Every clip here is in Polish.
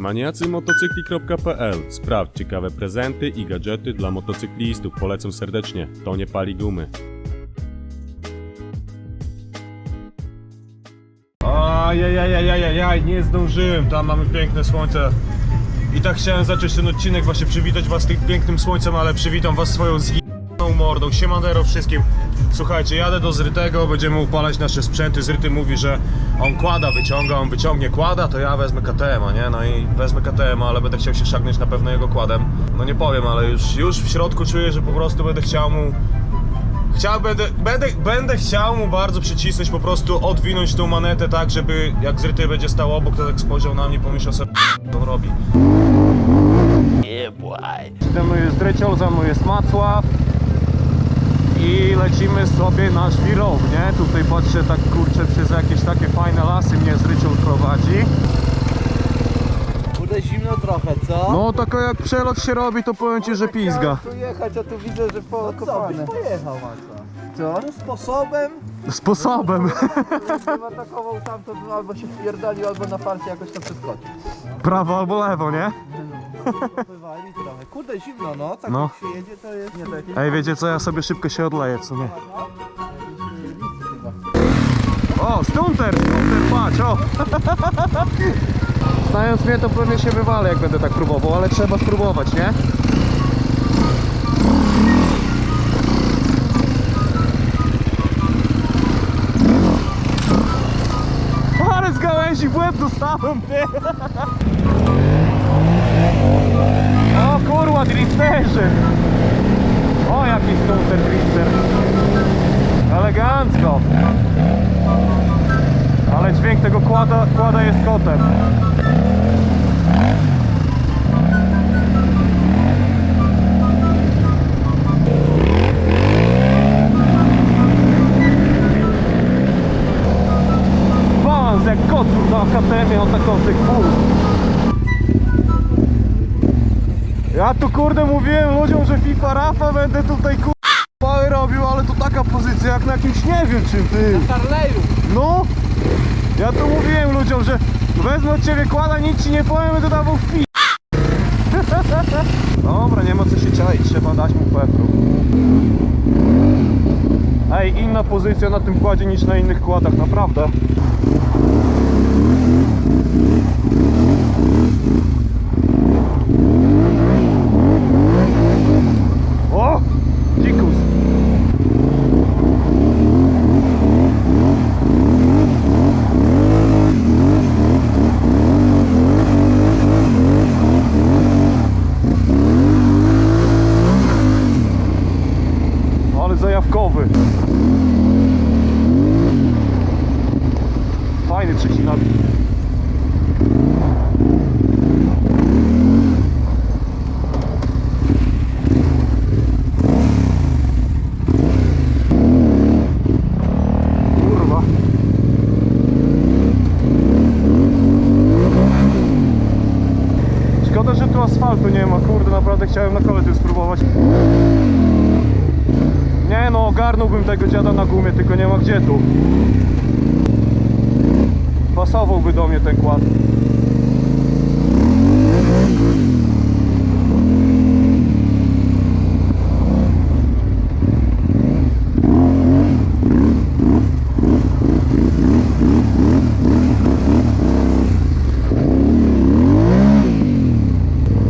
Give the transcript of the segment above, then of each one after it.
Maniacymotocykli.pl Sprawdź ciekawe prezenty i gadżety dla motocyklistów. Polecam serdecznie. To nie pali gumy. Ajajajajajajaj, nie zdążyłem, tam mamy piękne słońce. I tak chciałem zacząć ten odcinek, właśnie przywitać was tym pięknym słońcem, ale przywitam was swoją zginą mordą. Siemanero wszystkim. Słuchajcie, jadę do Zrytego, będziemy upalać nasze sprzęty. Zryty mówi, że on kłada wyciąga, on wyciągnie kłada, to ja wezmę KTM, nie? No i wezmę KTM, ale będę chciał się szargnąć na pewno jego kładem. No nie powiem, ale już, już w środku czuję, że po prostu będę chciał mu Chciał, będę, będę, będę chciał mu bardzo przycisnąć, po prostu odwinąć tą manetę tak, żeby jak zryty będzie stał obok, to tak spojrzał na mnie, pomyślał sobie, co on robi. Ze mną jest Dryciol, za mną jest Macław i lecimy sobie na żwirownię. Tutaj patrzę tak kurczę przez jakieś takie fajne lasy mnie Zryciol prowadzi. Kurde zimno trochę, co? No taka jak przelot się robi, to powiem Ci, że pizga. tu jechać, a tu widzę, że po no co, byś pojechał, Maca? Co? Tym sposobem, Sposobem. gdybym atakował tam, to bym albo się wpierdolił, albo na farcie jakoś to przeskoczył. Prawo albo lewo, nie? Trochę. Kurde zimno, no, tak No. jak się jedzie, to jest... Nie, jakieś... Ej, wiecie co, ja sobie szybko się odleję, co nie? chyba. O, stunter, stunter, patrz, o! Znając mnie, to pewnie się wywalę, jak będę tak próbował, ale trzeba spróbować, nie? Ale z gałęzi w łeb dostałem, ty! O kurwa, drifterzy! O, jaki stunter drifter! Elegancko! Ale dźwięk tego kłada, kłada jest kotem. Balans jak kocur na akademię atakowych kół. Ja tu kurde mówiłem ludziom, że FIFA Rafa będę tutaj kurde robił, ale to taka pozycja jak na jakimś nie wiem czym ty. Harley'u! No! Ja tu mówiłem ludziom, że wezmę od ciebie kłada, nic ci nie powiem, będę dawał w pi... Dobra, nie ma co się czaić, trzeba dać mu pefru. Ej, inna pozycja na tym kładzie niż na innych kładach, naprawdę. O! Dzikus! Ale zajawkowy. Fajny trzeci nabit. Kurwa. Szkoda, że tu asfaltu nie ma, kurde, naprawdę chciałem na kole tu spróbować. Nie no, ogarnąłbym tego dziada na gumie, tylko nie ma gdzie tu. Pasowałby do mnie ten kład.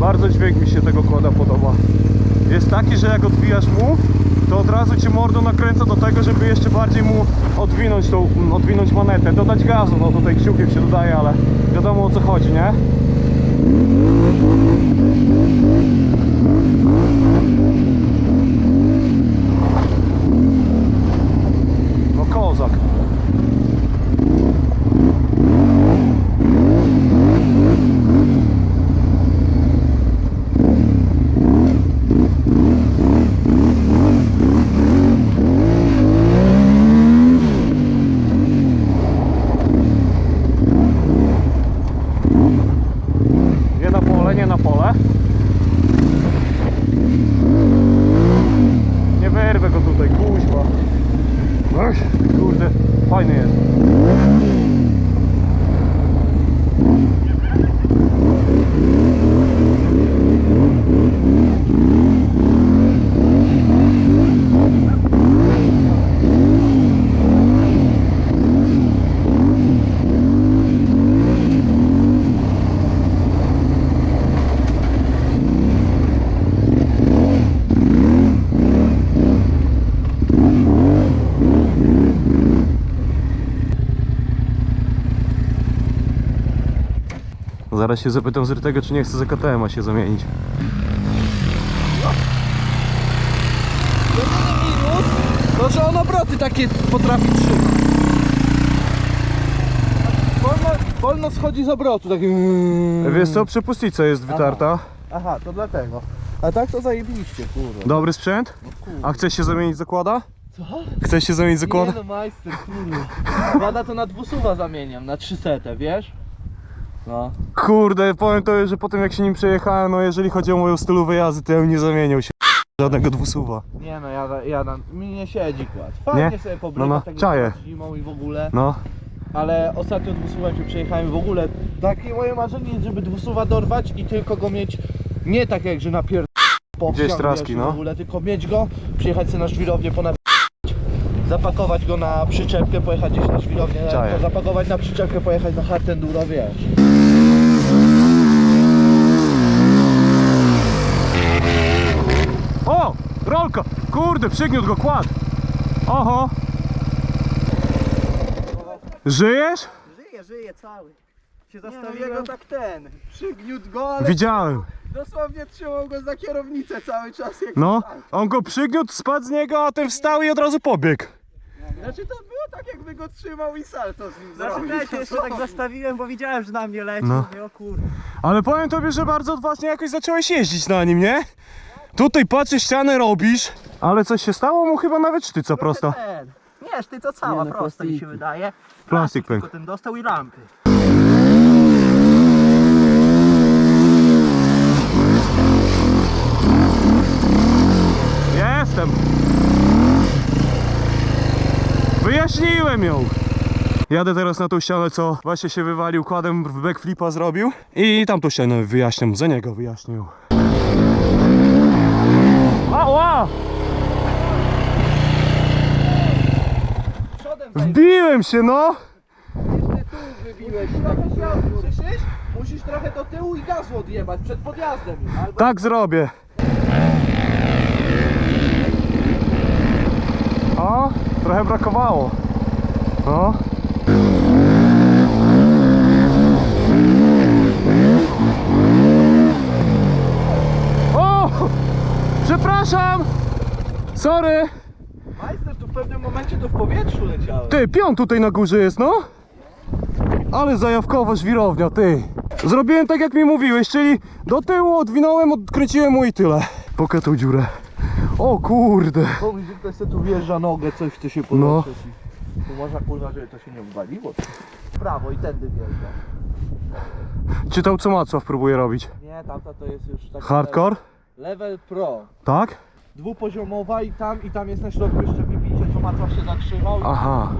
Bardzo dźwięk mi się tego kłada podoba. Jest taki, że jak odwijasz mu, od razu cię mordo nakręca do tego, żeby jeszcze bardziej mu odwinąć tą, odwinąć manetę, dodać gazu, no tutaj kciukiem się dodaje, ale wiadomo o co chodzi, nie? No kozak. Nie na pole, nie na pole. Zaraz się zapytam z Rytego, czy nie chce za KTM-a się zamienić. Jedyny minus, to że on obroty takie potrafi trzymać. Wolno, wolno schodzi z obrotu, taki... Wiesz co, przepustnica jest wytarta. Aha, to dlatego. A tak to zajebiście, kurde. Dobry sprzęt? A chcesz się zamienić zakłada? Co? Chcesz się zamienić zakłada? Nie no, majster, kurde. Wada to na dwusuwa zamieniam, na 300, wiesz? No. Kurde, powiem to, że po tym jak się nim przejechałem, no jeżeli chodzi o moją stylówę jazdy, to ja bym nie zamienił się żadnego dwusuwa. Nie no, ja, ja mi nie siedzi kład. Fajnie Nie? sobie No, pobrywać no, tak czaję. zimą i w ogóle. No, Ale ostatnio dwusuwem się przejechałem w ogóle. Takie moje marzenie jest, żeby dwusuwa dorwać i tylko go mieć nie tak jak, że na pier... po Gdzieś traski, no. w ogóle, tylko mieć go, przyjechać sobie na żwirownię po zapakować go na przyczepkę, pojechać gdzieś na żwirownię, Czaję. zapakować na przyczepkę, pojechać na hard enduro, wiesz. O! Rolka! Kurde, przygniótł go kład! Oho! Żyjesz? Żyje, żyje cały. Się zastawiłem. go tak ten, przygniótł go, ale Widziałem. dosłownie trzymał go za kierownicę cały czas. Jak No, on go przygniótł, spadł z niego, a ten wstał i od razu pobiegł. Znaczy to było tak jakby go trzymał i salto z nim Znaczy zrobił. też jeszcze tak zastawiłem, bo widziałem, że na mnie leci. No. Mówię, o kurde. Ale powiem tobie, że bardzo odważnie jakoś zacząłeś jeździć na nim, nie? Tutaj patrzysz, ścianę robisz. Ale coś się stało mu chyba nawet sztyca prosto. Ten. Nie, ty co cała Nie, no, prosta mi się wydaje. Plastik tylko pękł. ten dostał i lampy. Jestem. Wyjaśniłem ją. Jadę teraz na tą ścianę, co właśnie się wywalił kładem, backflipa zrobił. I tamtą ścianę wyjaśniam, za niego wyjaśnił. Ała! Wbiłem się, no! wybiłeś. Tak? Musisz trochę do tyłu i gazu odjebać przed podjazdem. Tak zrobię. O, trochę brakowało. No. O! Przepraszam! Sorry! majster tu w pewnym momencie to w powietrzu leciałem. Ty, pion tutaj na górze jest, no? Ale zajawkowa żwirownia, ty. Zrobiłem tak jak mi mówiłeś, czyli do tyłu odwinąłem, odkręciłem mu i tyle. Poka tą dziurę. O kurde. Pomyśl, że ktoś sobie tu wjeżdża nogę, coś chce się No. podać. Tu można kurwa, żeby to się nie uwaliło. W prawo i tędy wjeżdża. Czytał co Macław próbuje robić. Nie, tamta to jest już taki Hardcore? Level, level pro. Tak? Dwupoziomowa i tam i tam jest na środku jeszcze wybicie, co Macław się zatrzymał. i Aha.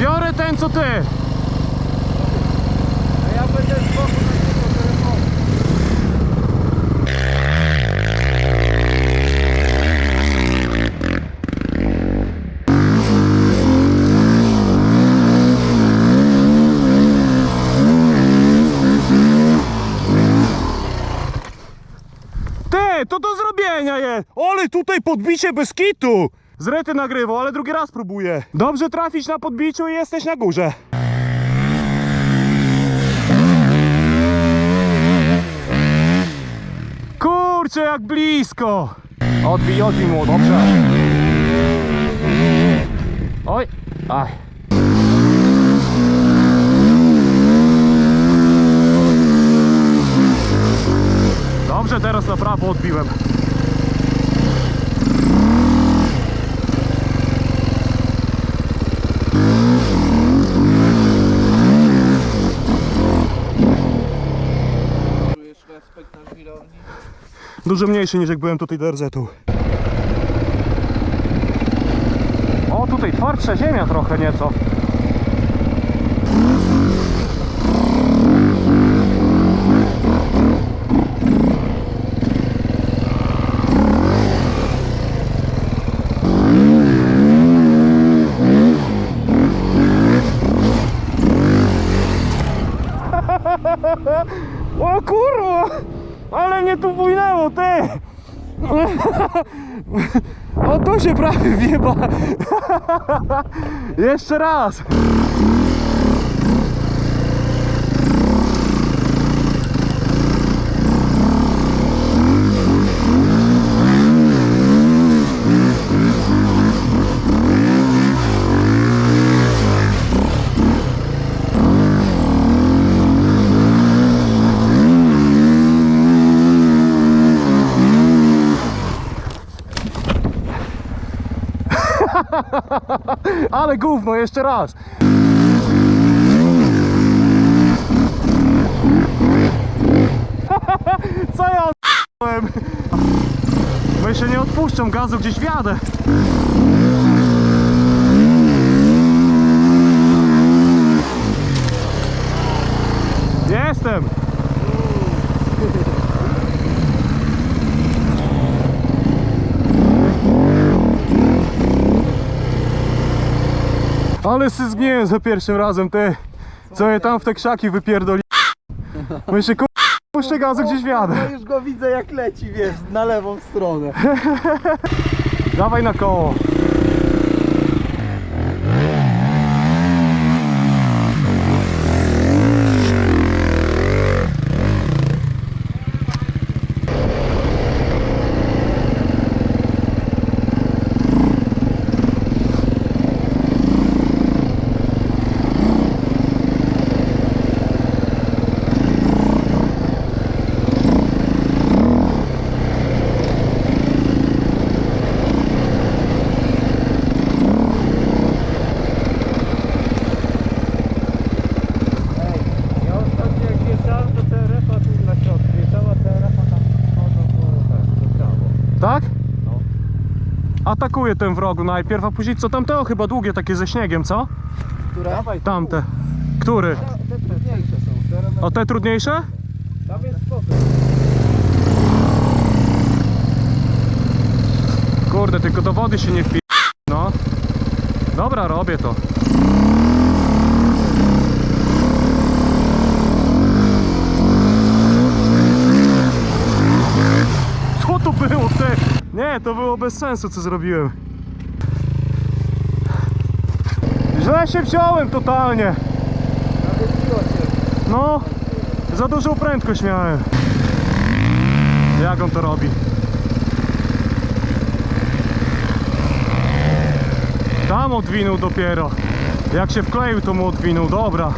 Biorę ten co ty. A ja będę z boku zrobienia je. Ale tutaj podbicie bez kitu. Z rety nagrywał, ale drugi raz próbuję. Dobrze trafić na podbiciu i jesteś na górze. Kurczę, jak blisko. Odbij, odbij mu, dobrze. Oj, aj. Dobrze, teraz na prawo odbiłem. Dużo mniejszy niż jak byłem tutaj do RZ-u. O, tutaj twardsza ziemia trochę nieco. O kurwa! Ale mnie tu bujnęło, ty! O, tu się prawie wjeba! Jeszcze raz! Ale gówno, jeszcze raz. Co ja odp***łem? Bo się nie odpuszczam gazu, gdzieś wjadę. Jestem! Ale sy zgniłem za pierwszym razem, ty. Co je tam w te krzaki wypierdoli. Myślę, ku... puszczę gazu, gdzieś wjadę. No już go widzę jak leci, wiesz, na lewą stronę. Dawaj na koło. Ja ostatnio jak wjeżdżałem do TRF-a tu na środku, wjeżdżała TRF-a tam chodzą po, tak, po prawo. Tak? Atakuję ten wrogu najpierw, a później co tamtego chyba długie takie ze śniegiem, co? Które? Dawaj, Tamte. Który? te, te trudniejsze są. Te, O te trudniejsze? tam jest spoko. Kurde, tylko do wody się nie wpi... No. Dobra, robię to. Co to było, ty? Nie, to było bez sensu, co zrobiłem. Źle się wziąłem totalnie. No, za dużą prędkość miałem. Jak on to robi? Tam odwinął dopiero. Jak się wkleił, to mu odwinął. Dobra.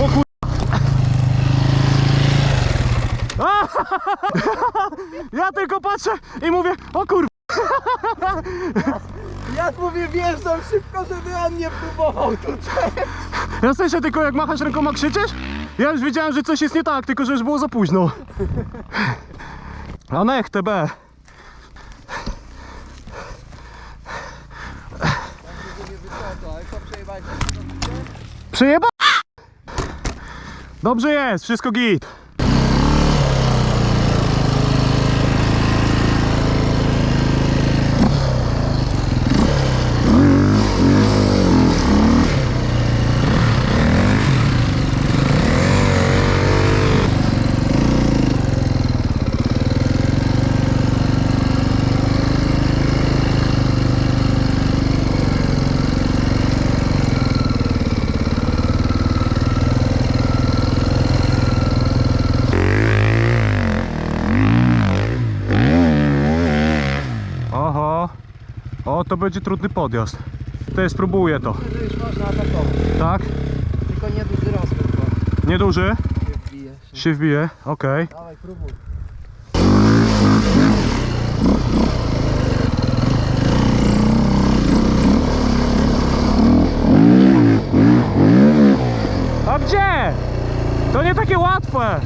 O kur... Ja tylko patrzę i mówię, o kur... Ja mówię, wjeżdżam szybko, żeby on nie próbował tutaj. Ja sensie tylko jak machasz rękoma krzyczysz? Ja już wiedziałem, że coś jest nie tak, tylko że już było za późno. A nech TB. Przyjeba? Dobrze jest, wszystko git. Oho. O, to będzie trudny podjazd. To jest, spróbuję to. Można atakować. Tak? Tylko nie duży rozmiar, bo Nieduży? się wbije. Się wbije, okej. Dawaj, próbuj. A gdzie? To nie takie łatwe.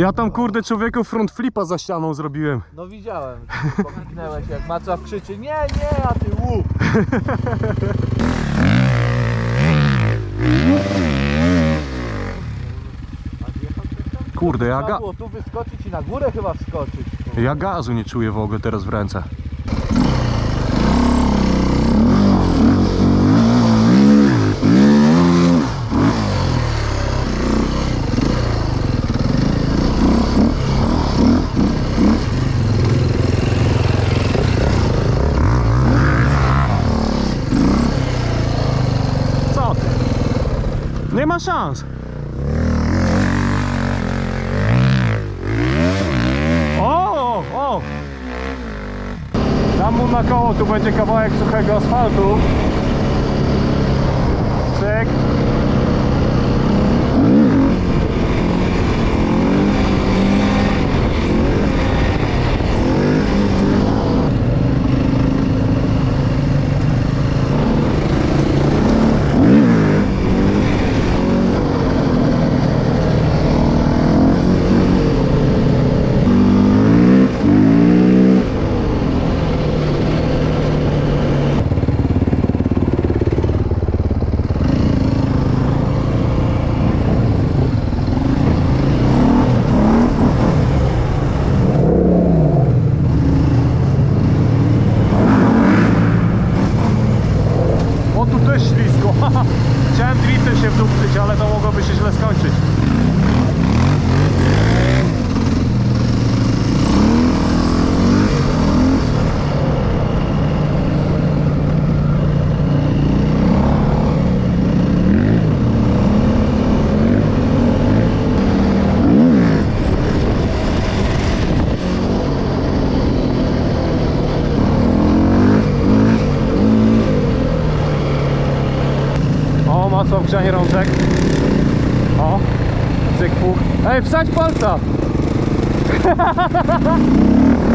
Ja tam kurde człowieku front flipa za ścianą zrobiłem. No widziałem, pomknęłeś jak Macław krzyczy Nie, nie, a ty łup. Kurde, ja, ga było tu wyskoczyć i na górę chyba wskoczyć. ja gazu nie czuję w ogóle teraz w ręce. ma szans. O, o! Dam mu na koło, tu będzie kawałek suchego asfaltu. Cyk. O, mocno grzanie rączek. O, cyk, puk. Ej, wsadź palca!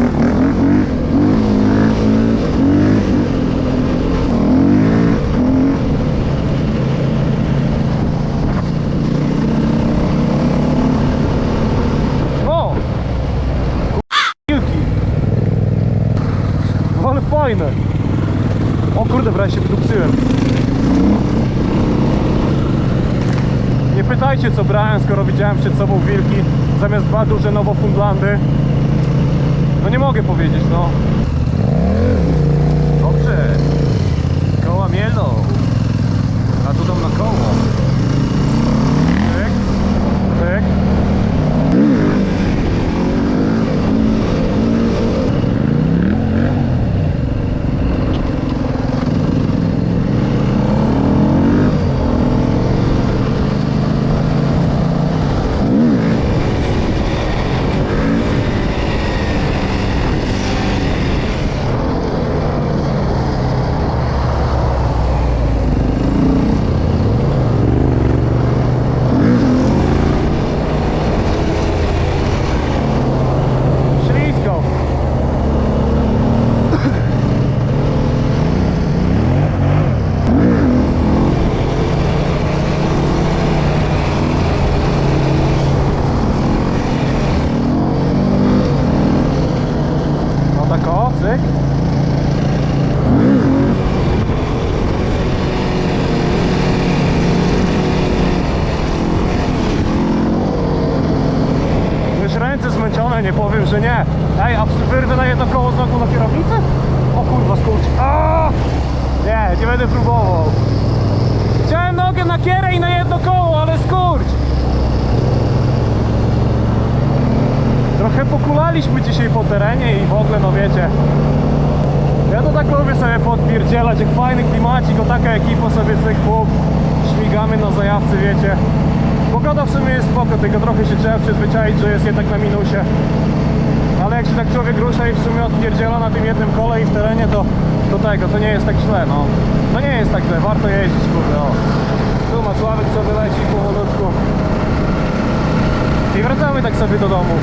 Fajne. O kurde, się wydupcyłem. Nie pytajcie co brałem, skoro widziałem przed sobą wilki zamiast dwa duże nowofundlandy. No nie mogę powiedzieć, no. Dobrze. Koła mielą. A tu dom na koło. Tyk. Tyk. Ślisko. No tak o, cyk. Już zmęczone, nie powiem, że nie. Ej, a wyrwę na jedno koło znowu na kierownicę? O kurwa, skurcz. Nie, nie będę próbował. Chciałem nogę na kierę i na jedno koło, ale skurcz. Trochę pokulaliśmy dzisiaj po terenie i w ogóle, no wiecie. Ja to tak lubię sobie podpierdzielać, jak fajny klimacik, o taka ekipa sobie cyk puk, śmigamy na zajawcy, wiecie. Pogoda w sumie jest spoko, tylko trochę się trzeba przyzwyczaić, że jest jednak na minusie. Ale jak się tak człowiek rusza i w sumie odpierdziela na tym jednym kole i w terenie, to, to tego, to nie jest tak źle, no. To nie jest tak źle, warto jeździć, kurde, o. Tu Macławek sobie leci powolutku. I wracamy tak sobie do domu.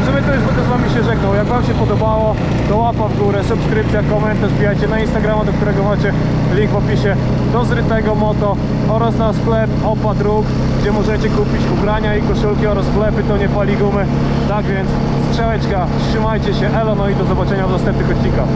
W to już będę z wami się żegnał. Jak wam się podobało, to łapa w górę, subskrypcja, komentarz, wbijajcie na Instagrama, do którego macie link w opisie do zrytego moto oraz na sklep Opa Druk, gdzie możecie kupić ubrania i koszulki oraz wlepy, to nie pali gumy. Tak więc strzałeczka, trzymajcie się, elo, no i do zobaczenia w następnych odcinkach.